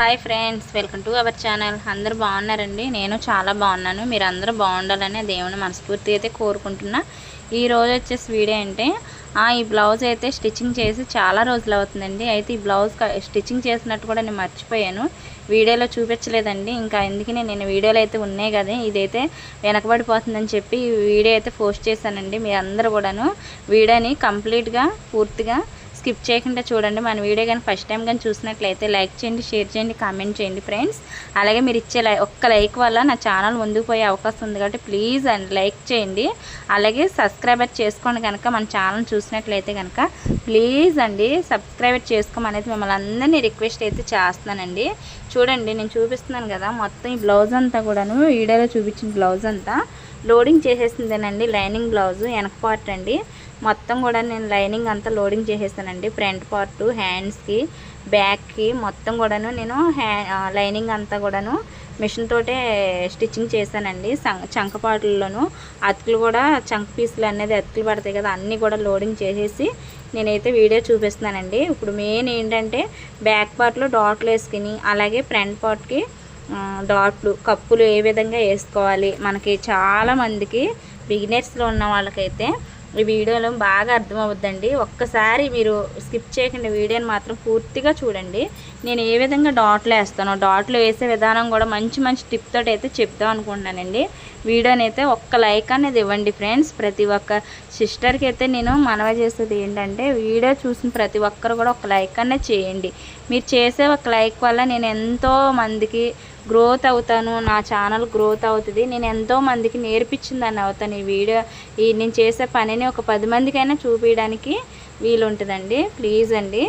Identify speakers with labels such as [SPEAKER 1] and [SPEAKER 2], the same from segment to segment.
[SPEAKER 1] Hi friends welcome to our channel. అందరూ బాగున్నారండి? నేను చాలా బాగున్నాను. మీరు అందరూ బాగుండాలని దేవుని మనస్ఫూర్తి అయితే కోరుకుంటున్నా. ఈ రోజు వచ్చేసి వీడియో అంటే ఈ బ్లౌజ్ అయితే స్టిచ్చింగ్ చేసి చాలా రోజులు అవుతుందండి. అయితే ఈ బ్లౌజ్ స్టిచ్చింగ్ చేసినట్టు కూడా నేను మర్చిపోయాను. వీడియోలో చూపించలేదండి. ఇంకా ఎందుకని నేను వీడియోలో అయితే ఉన్నాయి కదా. ఇదైతే వెనకబడిపోతుందని చెప్పి ఈ వీడియో అయితే పోస్ట్ చేశానండి. మీ అందరూ కూడాను వీడియోని కంప్లీట్గా పూర్తిగా స్కిప్ చేయకుండా చూడండి. మన వీడియో కానీ ఫస్ట్ టైం కానీ చూసినట్లయితే లైక్ చేయండి షేర్ చేయండి కామెంట్ చేయండి ఫ్రెండ్స్ అలాగే మీరు ఇచ్చే ఒక్క లైక్ వల్ల నా ఛానల్ ముందుకు పోయే అవకాశం ఉంది కాబట్టి ప్లీజ్ అండ్ లైక్ చేయండి. అలాగే సబ్స్క్రైబర్ చేసుకోండి కనుక మన ఛానల్ చూసినట్లయితే కనుక ప్లీజ్ అండి సబ్స్క్రైబర్ చేసుకోమనేది మిమ్మల్ని అందరినీ రిక్వెస్ట్ అయితే చేస్తున్నానండి. చూడండి నేను చూపిస్తున్నాను కదా మొత్తం ఈ బ్లౌజ్ అంతా కూడాను వీడియోలో చూపించిన బ్లౌజ్ అంతా. లోడింగ్ చేసేసిందేనండి లైనింగ్ బ్లౌజ్ వెనక పార్ట్ అండి. మొత్తం కూడా నేను లైనింగ్ అంతా లోడింగ్ చేసేసానండి ఫ్రంట్ పార్ట్ హ్యాండ్స్కి బ్యాక్కి మొత్తం కూడాను నేను హ్యా లైనింగ్ అంతా కూడాను మిషన్ తోటే స్టిచ్చింగ్ చేశానండి. సం- చంక పాటల్లోనూ అతుకులు కూడా చంక పీసులు అనేది అతుకులు పడతాయి కదా అన్నీ కూడా లోడింగ్ చేసేసి నేనైతే వీడియో చూపిస్తున్నానండి. ఇప్పుడు మెయిన్ ఏంటంటే బ్యాక్ పార్ట్లో డాట్లు వేసుకుని అలాగే ఫ్రంట్ పార్ట్కి డాట్లు కప్పులు ఏ విధంగా వేసుకోవాలి. మనకి చాలా మందికి బిగినర్స్లో ఉన్న వాళ్ళకైతే ఈ వీడియోలో బాగా అర్థమవుద్దండి. ఒక్కసారి మీరు స్కిప్ చేయకుండా వీడియోని మాత్రం పూర్తిగా చూడండి. నేను ఏ విధంగా డాట్లు వేస్తానో డాట్లు వేసే విధానం కూడా మంచి మంచి టిప్ తోటి అయితే చెప్దాం అనుకుంటున్నానండి. వీడియోని అయితే ఒక్క లైక్ అనేది ఇవ్వండి ఫ్రెండ్స్. ప్రతి ఒక్క సిస్టర్కి అయితే నేను మనవ చేసేది ఏంటంటే వీడియో చూసిన ప్రతి ఒక్కరు కూడా ఒక లైక్ అనేది చేయండి. మీరు చేసే ఒక లైక్ వల్ల నేను ఎంతో మందికి గ్రోత్ అవుతాను నా ఛానల్ గ్రోత్ అవుతుంది. నేను ఎంతో మందికి నేర్పించిందని అవుతాను ఈ వీడియో. ఈ నేను చేసే పనిని ఒక పది మందికైనా చూపించడానికి వీలుంటుందండి. ప్లీజ్ అండి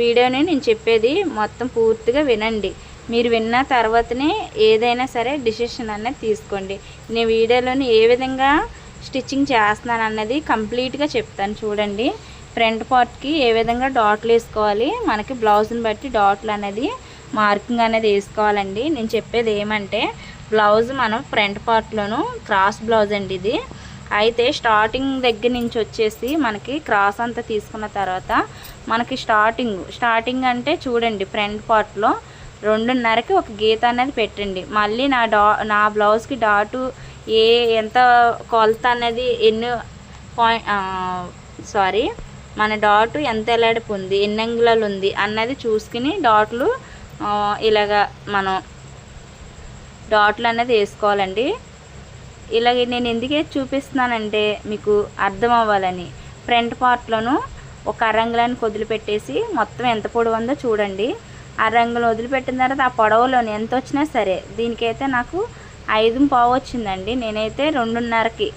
[SPEAKER 1] వీడియోని నేను చెప్పేది మొత్తం పూర్తిగా వినండి. మీరు విన్న తర్వాతనే ఏదైనా సరే డిసిషన్ అనేది తీసుకోండి. నేను వీడియోలోని ఏ విధంగా స్టిచ్చింగ్ చేస్తున్నాను అన్నది కంప్లీట్గా చెప్తాను చూడండి. ఫ్రంట్ పార్ట్కి ఏ విధంగా డాట్లు వేసుకోవాలి మనకి బ్లౌజ్ని బట్టి డాట్లు అనేది మార్కింగ్ అనేది వేసుకోవాలండి. నేను చెప్పేది ఏమంటే బ్లౌజ్ మనం ఫ్రంట్ పార్ట్లోను క్రాస్ బ్లౌజ్ అండి ఇది. అయితే స్టార్టింగ్ దగ్గర నుంచి వచ్చేసి మనకి క్రాస్ అంతా తీసుకున్న తర్వాత మనకి స్టార్టింగ్ స్టార్టింగ్ అంటే చూడండి ఫ్రంట్ పార్ట్లో రెండున్నరకి ఒక గీత అనేది పెట్టండి. మళ్ళీ నా డా నా బ్లౌజ్కి డాటు ఏ ఎంత కొలత అనేది ఎన్ని పాయింట్ సారీ మన డాటు ఎంత ఎలాడిపు ఉంది ఎన్ని అంగుళాలు ఉంది అన్నది చూసుకుని డాట్లు ఇలాగా మనం డాట్లు అనేది వేసుకోవాలండి. ఇలాగ నేను ఎందుకే చూపిస్తున్నానంటే మీకు అర్థం అవ్వాలని. ఫ్రంట్ పార్ట్లోను ఒక అరంగులాన్ని వదిలిపెట్టేసి మొత్తం ఎంత పొడవు ఉందో చూడండి. ఆ రంగులు వదిలిపెట్టిన తర్వాత ఆ పొడవులోని ఎంత వచ్చినా సరే దీనికైతే నాకు ఐదు పావు వచ్చిందండి. నేనైతే రెండున్నరకి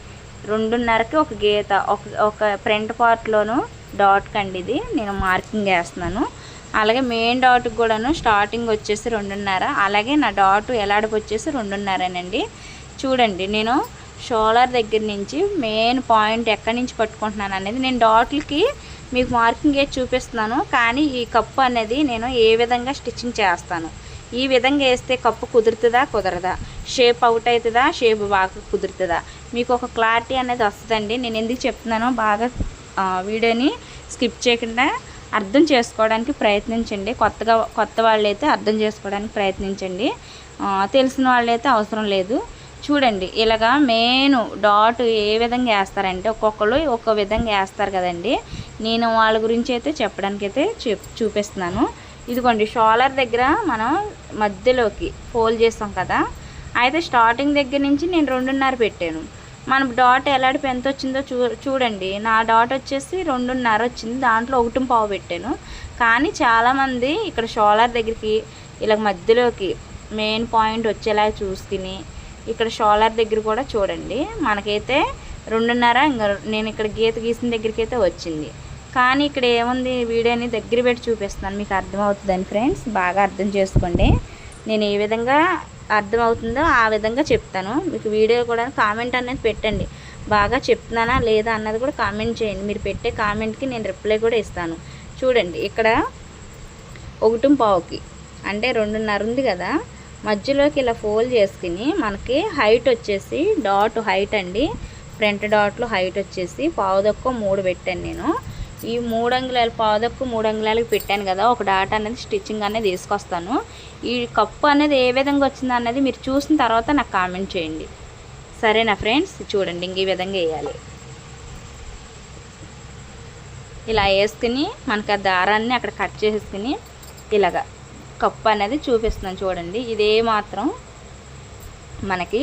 [SPEAKER 1] రెండున్నరకి ఒక గీత ఒక ఒక ఫ్రంట్ పార్ట్లోను డాట్ కండి ఇది. నేను మార్కింగ్ వేస్తున్నాను. అలాగే మెయిన్ డాట్కి కూడాను స్టార్టింగ్ వచ్చేసి రెండున్నర. అలాగే నా డాట్ ఎలాడికి వచ్చేసి రెండున్నరనండి. చూడండి నేను షోల్డర్ దగ్గర నుంచి మెయిన్ పాయింట్ ఎక్కడి నుంచి పట్టుకుంటున్నాను అనేది నేను డాట్లకి మీకు మార్కింగ్ వేసి చూపిస్తున్నాను కానీ ఈ కప్పు అనేది నేను ఏ విధంగా స్టిచ్చింగ్ చేస్తాను? ఈ విధంగా వేస్తే కప్పు కుదురుతుందా కుదరదా? షేప్ అవుట్ అవుతుందా షేప్ బాగా కుదురుతుందా? మీకు ఒక క్లారిటీ అనేది వస్తుందండి. నేను ఎందుకు చెప్తున్నానో బాగా వీడియోని స్కిప్ చేయకుండా అర్థం చేసుకోవడానికి ప్రయత్నించండి. కొత్తగా కొత్త వాళ్ళైతే అర్థం చేసుకోవడానికి ప్రయత్నించండి. తెలిసిన వాళ్ళైతే అవసరం లేదు. చూడండి ఇలాగా మెయిన్ డాట్ ఏ విధంగా వేస్తారంటే ఒక్కొక్కరు ఒక్కో విధంగా వేస్తారు కదండి. నేను వాళ్ళ గురించి అయితే చెప్పడానికి అయితే చూపిస్తున్నాను. ఇదిగోండి షోలర్ దగ్గర మనం మధ్యలోకి ఫోల్డ్ చేస్తాం కదా. అయితే స్టార్టింగ్ దగ్గర నుంచి నేను రెండున్నర పెట్టాను. మన డాట్ ఎలాంటి పెంత వచ్చిందో చూ చూడండి. నా డాట్ వచ్చేసి రెండున్నర వచ్చింది. దాంట్లో ఒకటి పావు పెట్టాను. కానీ చాలామంది ఇక్కడ షోలార్ దగ్గరికి ఇలా మధ్యలోకి మెయిన్ పాయింట్ వచ్చేలా చూసుకుని ఇక్కడ షోలార్ దగ్గర కూడా చూడండి. మనకైతే రెండున్నర ఇంకా నేను ఇక్కడ గీత గీసిన దగ్గరికి అయితే వచ్చింది. కానీ ఇక్కడ ఏముంది? వీడియోని దగ్గర పెట్టి చూపిస్తున్నాను. మీకు అర్థమవుతుందని ఫ్రెండ్స్? బాగా అర్థం చేసుకోండి. నేను ఏ విధంగా అర్థమవుతుందో ఆ విధంగా చెప్తాను. మీకు వీడియో కూడా కామెంట్ అనేది పెట్టండి. బాగా చెప్తున్నానా లేదా అన్నది కూడా కామెంట్ చేయండి. మీరు పెట్టే కామెంట్కి నేను రిప్లై కూడా ఇస్తాను. చూడండి ఇక్కడ ఒకటి పావుకి అంటే రెండున్నర ఉంది కదా. మధ్యలోకి ఇలా ఫోల్డ్ చేసుకుని మనకి హైట్ వచ్చేసి డాట్ హైట్ అండి. ఫ్రంట్ డాట్లో హైట్ వచ్చేసి పావు మూడు పెట్టాను నేను. ఈ మూడు అంగుళాలు పాదక్కు మూడు అంగుళాలకు పెట్టాను కదా ఒక డాట్ అనేది స్టిచ్చింగ్ అనేది తీసుకొస్తాను ఈ కప్పు అనేది ఏ విధంగా వచ్చింది అనేది మీరు చూసిన తర్వాత నాకు కామెంట్ చేయండి. సరేనా ఫ్రెండ్స్? చూడండి ఇంక ఈ విధంగా వేయాలి. ఇలా వేసుకుని మనకి ఆ దారాన్ని అక్కడ కట్ చేసుకుని ఇలాగా కప్పు అనేది చూపిస్తున్నాను చూడండి. ఇదే మాత్రం మనకి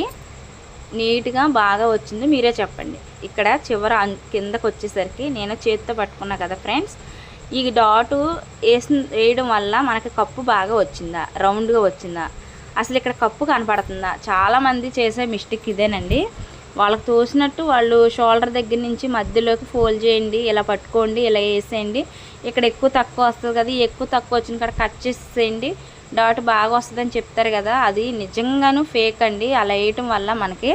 [SPEAKER 1] నీట్గా బాగా వచ్చింది మీరే చెప్పండి. ఇక్కడ చివర కిందకు వచ్చేసరికి నేను చేతితో పట్టుకున్నా కదా ఫ్రెండ్స్ ఈ డాటు వేసి వేయడం వల్ల మనకి కప్పు బాగా వచ్చిందా? రౌండ్గా వచ్చిందా? అసలు ఇక్కడ కప్పు కనపడుతుందా? చాలామంది చేసే మిస్టేక్ ఇదేనండి. వాళ్ళకి తోసినట్టు వాళ్ళు షోల్డర్ దగ్గర నుంచి మధ్యలోకి ఫోల్డ్ చేయండి ఇలా పట్టుకోండి ఇలా వేసేయండి. ఇక్కడ ఎక్కువ తక్కువ వస్తుంది కదా ఎక్కువ తక్కువ వచ్చిన కాడ కట్ చేసేయండి. డాట్ బాగా వస్తుందని చెప్తారు కదా అది నిజంగాను ఫేక్ అండి. అలా వేయటం వల్ల మనకి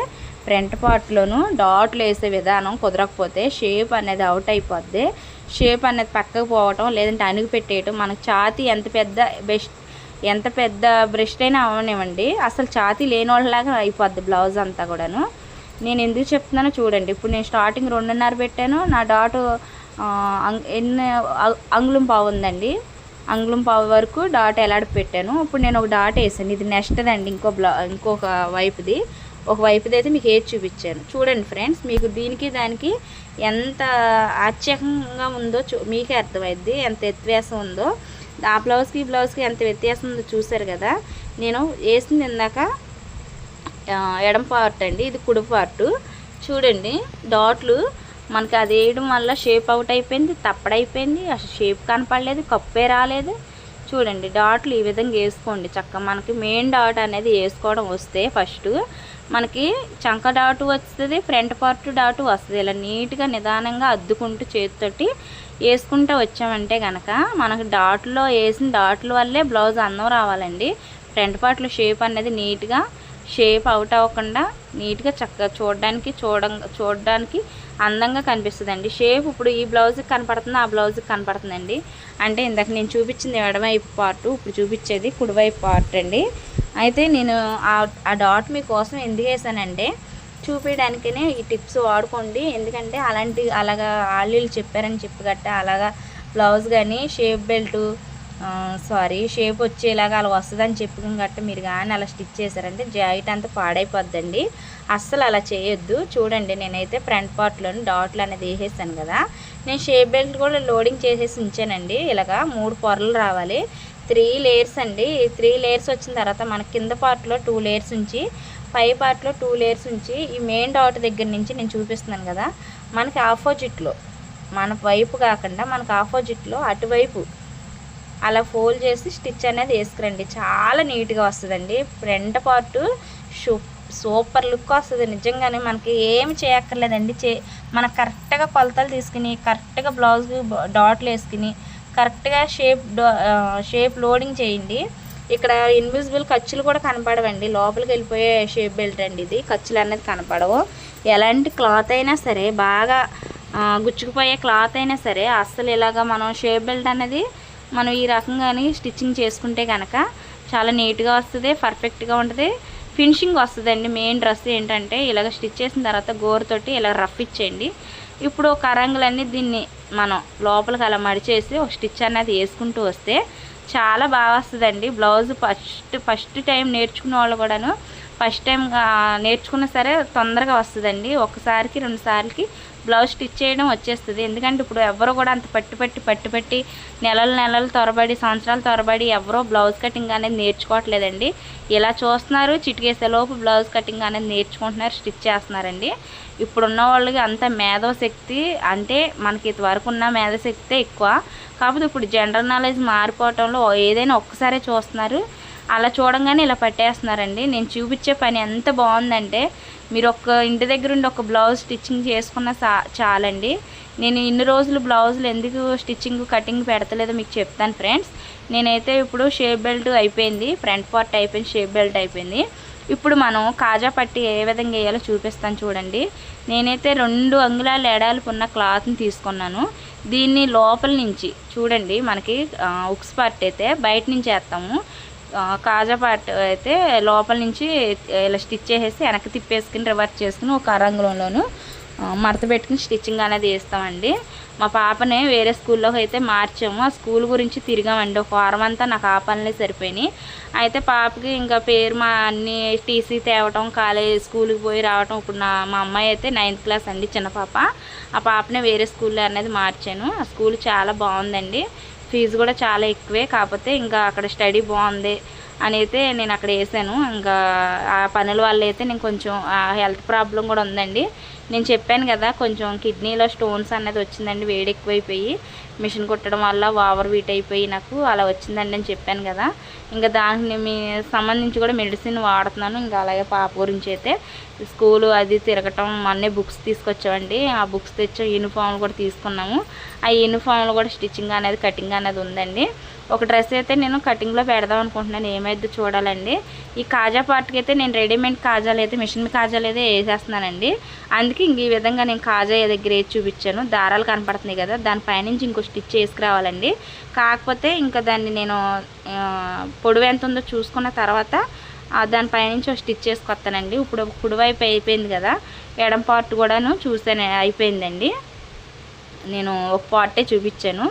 [SPEAKER 1] ఫ్రంట్ పార్ట్లోను డాట్లు వేసే విధానం కుదరకపోతే షేప్ అనేది అవుట్ అయిపోద్ది. షేప్ అనేది పక్కకు పోవటం లేదంటే అణుగు పెట్టేయటం మనకు ఛాతీ ఎంత పెద్ద బెస్ట్ ఎంత పెద్ద బ్రెస్ట్ అయినా అవనివ్వండి. అసలు ఛాతీ లేని వాళ్ళలాగా అయిపోద్ది బ్లౌజ్ అంతా కూడాను. నేను ఎందుకు చెప్తున్నానో చూడండి. ఇప్పుడు నేను స్టార్టింగ్ రెండున్నర పెట్టాను. నా డాటు ఎన్ని అంగుళం బాగుందండి. అంగుళం పావు వరకు డాట్ ఎలాడ పెట్టాను. ఇప్పుడు నేను ఒక డాట్ వేసాను. ఇది నెక్స్ట్ అండి ఇంకో బ్లా ఇంకొక వైపుది. ఒక వైపుది అయితే మీకు ఏది చూపించాను. చూడండి ఫ్రెండ్స్ మీకు దీనికి దానికి ఎంత ఆశ్చర్యంగా ఉందో చూ మీకే అర్థమైద్ది. ఎంత వ్యత్యాసం ఉందో. ఆ బ్లౌజ్కి ఈ బ్లౌజ్కి ఎంత వ్యత్యాసం ఉందో చూసారు కదా. నేను వేసింది ఇందాక ఎడం పార్ట్ అండి. ఇది కుడి పార్ట్. చూడండి డాట్లు మనకి అది వేయడం వల్ల షేప్ అవుట్ అయిపోయింది తప్పడైపోయింది అసలు షేప్ కనపడలేదు కప్పే రాలేదు. చూడండి డాట్లు ఈ విధంగా వేసుకోండి. చక్కగా మనకి మెయిన్ డాట్ అనేది వేసుకోవడం వస్తే ఫస్ట్ మనకి చంక డాటు వస్తుంది ఫ్రంట్ పార్ట్ డాటు వస్తుంది. ఇలా నీట్గా నిదానంగా అద్దుకుంటూ చేతితోటి వేసుకుంటూ వచ్చామంటే కనుక మనకి డాట్లో వేసిన డాట్ల వల్లే బ్లౌజ్ అందం రావాలండి. ఫ్రంట్ పార్ట్లో షేప్ అనేది నీట్గా షేప్ అవుట్ అవ్వకుండా నీట్గా చక్కగా చూడడానికి చూడ చూడడానికి అందంగా కనిపిస్తుందండి. షేప్ ఇప్పుడు ఈ బ్లౌజ్కి కనపడుతుంది? ఆ బ్లౌజ్కి కనపడుతుందండి. అంటే ఇందాక నేను చూపించింది ఎడమవైపు పార్ట్ ఇప్పుడు చూపించేది కుడివైపు పార్ట్ అండి. అయితే నేను ఆ- ఆ డాట్ మీకోసం ఎందుకు వేసానంటే చూపించడానికనే ఈ టిప్స్ వాడుకోండి. ఎందుకంటే అలాంటి అలాగా ఆలీలు చెప్పారని చెప్పి గట్ట అలాగా బ్లౌజ్ కానీ షేప్ బెల్ట్ సారీ షేప్ వచ్చేలాగా అలా వస్తుందని చెప్పుకుని గట్ట మీరు కానీ అలా స్టిచ్ చేశారంటే జాకెట్ అంతా పాడైపోద్దండి. అస్సలు అలా చేయొద్దు. చూడండి నేనైతే ఫ్రంట్ పార్ట్లోని డాట్లు అనేది వేసేసాను కదా. నేను షేప్ బెల్ట్ కూడా లోడింగ్ చేసేసి ఉంచానండి. ఇలాగా మూడు పొరలు రావాలి. త్రీ లేయర్స్ అండి. త్రీ లేయర్స్ వచ్చిన తర్వాత మన కింద పార్ట్లో టూ లేయర్స్ ఉంచి పై పార్ట్లో టూ లేయర్స్ ఉంచి ఈ మెయిన్ డాట్ దగ్గర నుంచి నేను చూపిస్తున్నాను కదా మనకి ఆపోజిట్లో మన వైపు కాకుండా మనకు ఆపోజిట్లో అటువైపు అలా ఫోల్డ్ చేసి స్టిచ్ అనేది వేసుకురండి. చాలా నీట్గా వస్తుందండి. Front part shoe super look వస్తుంది. నిజంగానే మనకి ఏమి చేయక్కర్లేదండి. చే మన కరెక్ట్గా కొలతలు తీసుకుని కరెక్ట్గా బ్లౌజ్ డాట్లు వేసుకుని కరెక్ట్గా షేప్ షేప్ లోడింగ్ చేయండి. ఇక్కడ ఇన్విజిబుల్ ఖర్చులు కూడా కనపడవండి. లోపలికి వెళ్ళిపోయే షేప్ బెల్ట్ అండి ఇది. ఖర్చులు అనేది కనపడవు. ఎలాంటి క్లాత్ అయినా సరే బాగా గుచ్చుకుపోయే క్లాత్ అయినా సరే అస్సలు ఇలాగా మనం షేప్ బెల్ట్ అనేది మనం ఈ రకంగాని స్టిచ్చింగ్ చేసుకుంటే కనుక చాలా నీట్గా వస్తుంది పర్ఫెక్ట్గా ఉంటుంది. ఫినిషింగ్ వస్తుందండి. మెయిన్ డ్రెస్ ఏంటంటే ఇలాగ స్టిచ్ చేసిన తర్వాత గోరుతోటి ఇలా రఫ్ ఇచ్చేయండి. ఇప్పుడు ఒక అరంగులన్నీ దీన్ని మనం లోపలికి అలా మడిచేసి ఒక స్టిచ్ అనేది వేసుకుంటూ వస్తే చాలా బాగా వస్తుందండి. బ్లౌజ్ ఫస్ట్ ఫస్ట్ టైం నేర్చుకున్న వాళ్ళు కూడాను ఫస్ట్ టైం నేర్చుకున్నా సరే తొందరగా వస్తుందండి. ఒకసారికి రెండు సార్లకి బ్లౌజ్ స్టిచ్ చేయడం వచ్చేస్తుంది. ఎందుకంటే ఇప్పుడు ఎవరు కూడా అంత పట్టు పట్టి పట్టు పట్టి నెలలు నెలలు తొరబడి సంవత్సరాలు తొరబడి ఎవరో బ్లౌజ్ కటింగ్ అనేది నేర్చుకోవట్లేదండి. ఇలా చూస్తున్నారు చిటికేసేలోపు బ్లౌజ్ కటింగ్ అనేది నేర్చుకుంటున్నారు స్టిచ్ చేస్తున్నారండి. ఇప్పుడున్న వాళ్ళకి అంత మేధోశక్తి అంటే మనకి ఇదివరకు ఉన్న మేధోశక్తే ఎక్కువ. కాకపోతే ఇప్పుడు జనరల్ నాలెడ్జ్ మారిపోవటంలో ఏదైనా ఒక్కసారే చూస్తున్నారు. అలా చూడంగానే ఇలా పట్టేస్తున్నారండి. నేను చూపించే పని ఎంత బాగుందంటే మీరు ఒక ఇంటి దగ్గర ఉండి ఒక బ్లౌజ్ స్టిచ్చింగ్ చేసుకున్న చాలండి. నేను ఇన్ని రోజులు బ్లౌజులు ఎందుకు స్టిచ్చింగ్ కటింగ్ పెడతలేదో మీకు చెప్తాను ఫ్రెండ్స్. నేనైతే ఇప్పుడు షేప్ బెల్ట్ అయిపోయింది ఫ్రంట్ పార్ట్ అయిపోయింది షేప్ బెల్ట్ అయిపోయింది. ఇప్పుడు మనం కాజా పట్టి ఏ విధంగా వేయాలో చూపిస్తాను చూడండి. నేనైతే రెండు అంగుళాలు ఎడాలకు ఉన్న క్లాత్ని తీసుకున్నాను. దీన్ని లోపల నుంచి చూడండి మనకి ఉక్స్ పార్ట్ అయితే బయట నుంచి వేస్తాము. కాజా పార్ట్ అయితే లోపల నుంచి ఇలా స్టిచ్ చేసేసి వెనక్కి తిప్పేసుకుని రివర్స్ చేసుకుని ఒక అరంగులంలోను మడత పెట్టుకుని స్టిచ్చింగ్ అనేది వేస్తామండి మా పాపని వేరే స్కూల్లోకి అయితే మార్చాము. ఆ స్కూల్ గురించి తిరిగామండి. ఒక వారం అంతా నాకు ఆ పనులే సరిపోయినాయి. అయితే పాపకి ఇంకా పేరు మా అన్ని టీసీ తేవటం కాలేజ్ స్కూల్కి పోయి రావటం ఇప్పుడు నా మా అమ్మాయి అయితే నైన్త్ క్లాస్ అండి చిన్న పాప. ఆ పాపనే వేరే స్కూల్లో అనేది మార్చాను. ఆ స్కూల్ చాలా బాగుందండి. ఫీజు కూడా చాలా ఎక్కువే. కాకపోతే ఇంకా అక్కడ స్టడీ బాగుంది అని అయితే నేను అక్కడ వేసాను. ఇంకా ఆ పనుల వల్ల అయితే నేను కొంచెం హెల్త్ ప్రాబ్లం కూడా ఉందండి. నేను చెప్పాను కదా కొంచెం కిడ్నీలో స్టోన్స్ అనేది వచ్చిందండి వేడి ఎక్కువైపోయి మిషన్ కుట్టడం వల్ల ఓవర్ వీట్ అయిపోయి నాకు అలా వచ్చిందండి అని చెప్పాను కదా. ఇంకా దానికి మీ సంబంధించి కూడా మెడిసిన్ వాడుతున్నాను. ఇంకా అలాగే పాప గురించి అయితే స్కూలు అది తిరగటం మొన్నే బుక్స్ తీసుకొచ్చామండి. ఆ బుక్స్ తెచ్చాం యూనిఫామ్లు కూడా తీసుకున్నాము. ఆ యూనిఫామ్లు కూడా స్టిచ్చింగ్ అనేది కటింగ్ అనేది ఉందండి. ఒక డ్రెస్ అయితే నేను కటింగ్లో పెడదాం అనుకుంటున్నాను. ఏమైద్దో చూడాలండి. ఈ కాజా పార్ట్కి అయితే నేను రెడీమేడ్ కాజాలు అయితే మిషన్ కాజాలు అయితే వేసేస్తున్నానండి. అందుకే ఇంక ఈ విధంగా నేను కాజా దగ్గర వేసి చూపించాను. దారాలు కనపడుతున్నాయి కదా దానిపైనుంచి ఇంకో స్టిచ్ వేసుకురావాలండి. కాకపోతే ఇంకా దాన్ని నేను పొడవు ఎంత ఉందో చూసుకున్న తర్వాత ఆ, దానిపైనుంచి ఒక స్టిచ్ చేసుకొస్తానండి ఇప్పుడు కుడివైపు అయిపోయింది కదా ఎడం పార్ట్ కూడాను చూసాను అయిపోయిందండి. నేను ఒక పార్టే చూపించాను.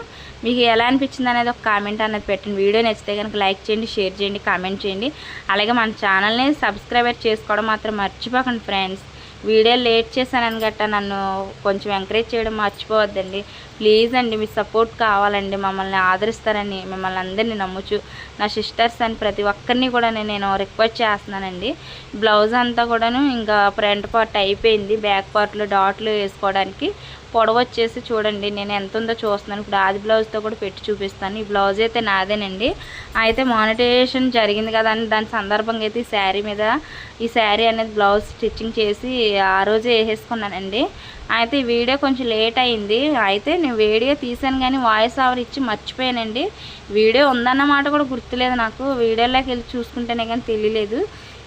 [SPEAKER 1] మీకు ఎలా అనిపించింది అనేది ఒక కామెంట్ అనేది పెట్టండి. వీడియో నచ్చితే కనుక లైక్ చేయండి షేర్ చేయండి కామెంట్ చేయండి. అలాగే మన ఛానల్ని సబ్స్క్రైబర్ చేసుకోవడం మాత్రం మర్చిపోకండి ఫ్రెండ్స్ వీడియో లేట్ చేశానని గట్టా నన్ను కొంచెం ఎంకరేజ్ చేయడం మర్చిపోవద్దండి. ప్లీజ్ అండి మీ సపోర్ట్ కావాలండి మమ్మల్ని ఆదరిస్తారని మిమ్మల్ని అందరినీ నమ్ముచు నా సిస్టర్స్ అని ప్రతి ఒక్కరిని కూడా నేను- రిక్వెస్ట్ చేస్తున్నానండి. బ్లౌజ్ అంతా కూడాను ఇంకా ఫ్రంట్ పార్ట్ అయిపోయింది బ్యాక్ పార్ట్లో డాట్లు వేసుకోవడానికి. పొడవచ్చేసి చూడండి నేను ఎంత ఉందో చూస్తున్నాను. ఇప్పుడు ఆది బ్లౌజ్తో కూడా పెట్టి చూపిస్తాను. ఈ బ్లౌజ్ అయితే నాదేనండి. అయితే మానిటైజేషన్ జరిగింది కదా అని దాని సందర్భంగా అయితే ఈ శారీ మీద ఈ శారీ అనేది బ్లౌజ్ స్టిచ్చింగ్ చేసి ఆ రోజే వేసేసుకున్నానండి. అయితే ఈ వీడియో కొంచెం లేట్ అయింది. అయితే నేను వీడియో తీసాను కానీ వాయిస్ ఆవర్ ఇచ్చి మర్చిపోయానండి. వీడియో ఉందన్నమాట కూడా గుర్తులేదు నాకు. వీడియోలోకి వెళ్ళి చూసుకుంటేనే కానీ తెలియలేదు.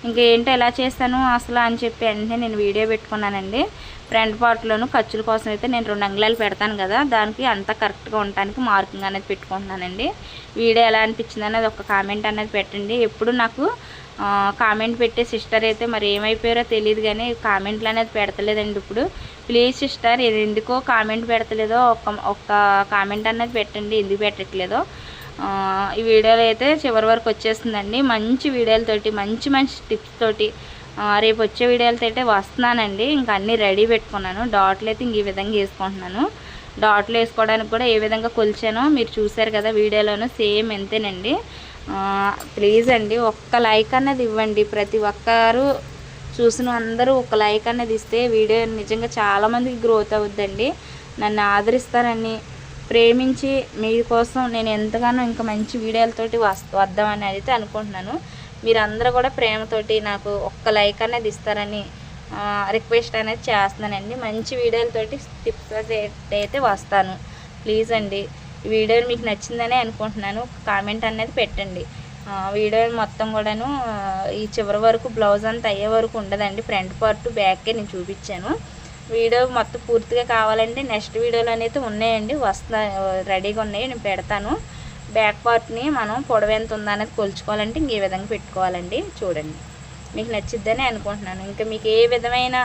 [SPEAKER 1] ఇంకా ఏంటో ఎలా చేశాను అసలు అని చెప్పి వెంటనే నేను వీడియో పెట్టుకున్నానండి. ఫ్రంట్ పార్ట్లోను ఖర్చుల కోసం అయితే నేను రెండు అంగుళాలు పెడతాను కదా దానికి అంతా కరెక్ట్గా ఉండటానికి మార్కింగ్ అనేది పెట్టుకుంటున్నానండి. వీడియో ఎలా అనిపించింది అనేది ఒక కామెంట్ అనేది పెట్టండి. ఎప్పుడు నాకు కామెంట్ పెట్టే సిస్టర్ అయితే మరి ఏమైపోయారో తెలియదు కానీ కామెంట్లు అనేది పెడతలేదండి ఇప్పుడు. ప్లీజ్ సిస్టర్ ఇది ఎందుకో కామెంట్ పెడతలేదో ఒక ఒక్క కామెంట్ అనేది పెట్టండి ఎందుకు పెట్టట్లేదో. ఈ వీడియోలో అయితే చివరి వరకు వచ్చేస్తుందండి. మంచి వీడియోలతోటి మంచి మంచి టిప్స్ తోటి రేపు వచ్చే వీడియోలతో అయితే వస్తున్నానండి. ఇంకా అన్నీ రెడీ పెట్టుకున్నాను. డాట్లు అయితే ఇంక ఈ విధంగా వేసుకుంటున్నాను. డాట్లు వేసుకోవడానికి కూడా ఏ విధంగా కొలిచానో మీరు చూసారు కదా వీడియోలోనూ సేమ్ ఎంతేనండి ప్లీజ్ అండి ఒక్క లైక్ అన్నది ఇవ్వండి. ప్రతి ఒక్కరు చూసిన అందరూ ఒక లైక్ అన్నది ఇస్తే వీడియో నిజంగా చాలామందికి గ్రోత్ అవుద్దండి. నన్ను ఆదరిస్తారని ప్రేమించి మీకోసం నేను ఎంతగానో ఇంకా మంచి వీడియోలతోటి వస్ వద్దామని అయితే అనుకుంటున్నాను. మీరందరూ కూడా ప్రేమతోటి నాకు ఒక్క లైక్ అనేది ఇస్తారని రిక్వెస్ట్ అనేది చేస్తున్నానండి. మంచి వీడియోలతోటి టిప్స్ అయితే వస్తాను. ప్లీజ్ అండి. వీడియో మీకు నచ్చిందనే అనుకుంటున్నాను. కామెంట్ అనేది పెట్టండి. వీడియో మొత్తం కూడాను ఈ చివరి వరకు బ్లౌజ్ అంత అయ్యే వరకు ఉండదండి. ఫ్రంట్ పార్ట్ బ్యాక్కే నేను చూపించాను. వీడియో మొత్తం పూర్తిగా కావాలంటే నెక్స్ట్ వీడియోలో అయితే ఉన్నాయండి. వస్తా రెడీగా ఉన్నాయి నేను పెడతాను. బ్యాక్ పార్ట్ని మనం పొడవు ఎంత ఉందనేది కొలుచుకోవాలంటే ఇంక ఈ విధంగా పెట్టుకోవాలండి. చూడండి. మీకు నచ్చిద్దని అనుకుంటున్నాను. ఇంకా మీకు ఏ విధమైన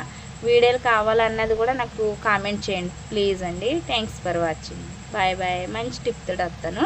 [SPEAKER 1] వీడియోలు కావాలన్నది కూడా నాకు కామెంట్ చేయండి. ప్లీజ్ అండి. Thanks for watching. Bye bye మంచి టిప్ తోటి వస్తాను.